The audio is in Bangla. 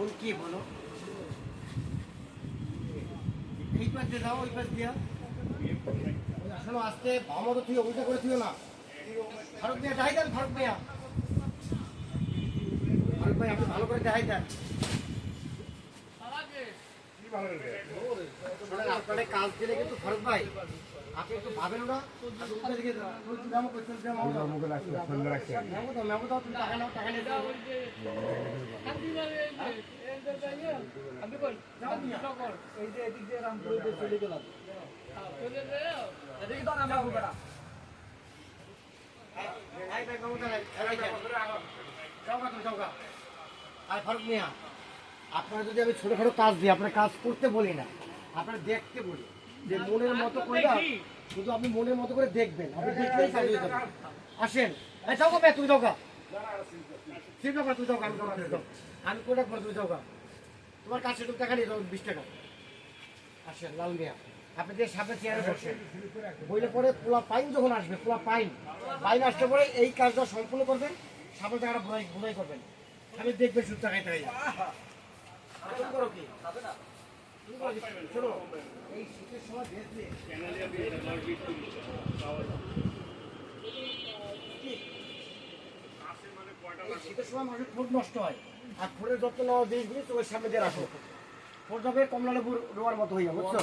কোন কি বলো? এই পাশ দিয়ে যাও ওই পাশ দিয়া। আসলে আসতে তো তুই অভিযোগ করে তুইও না। ভারত মিয়া দেখাই দেন, ভারত ভাইয়া। ভারত ভাই আপনি ভালো করে দেখাই দেন। কাজ দিলে কিন্তু ফারুক ভাই আপনি একটু ভাবেন না। আর ফারুক মিয়া আপনারা যদি আমি ছোটখাটো কাজ দিই আপনার কাজ করতে বলি না আপনারা দেখতে বলি। যে মনের মতো করে শুধু আপনি মনের মতো করে দেখবেন আপনি দেখলেই কাজ হয়ে যাবে আসেন এই যাও ভাই, তুমি যাও গা। যাও আমি যাও যাও। আমি কোটা করে তুমি যাও গা। তোমার কাছে টাকা নিয়ে যাও বিশ টাকা। আসেন লাল মিয়া আপনি যে সামনে চেয়ারে বসেন বইলে পরে পোলা পাইন যখন আসবে পোলা পাইন। পাইন আসতে পরে এই কাজটা সম্পূর্ণ করবেন সামনে টাকাটা করবেন। আমি দেখবেন শুধু টাকায় টাকায় শীতের সময় মানুষের ফুট নষ্ট হয় আর ফুলের যত্ন নেওয়া জিনিসগুলি তোমার সামনে দিয়ে রাখো ফুট কমলা লেবুর রোয়ার মতো হয়ে যাবে বুঝছ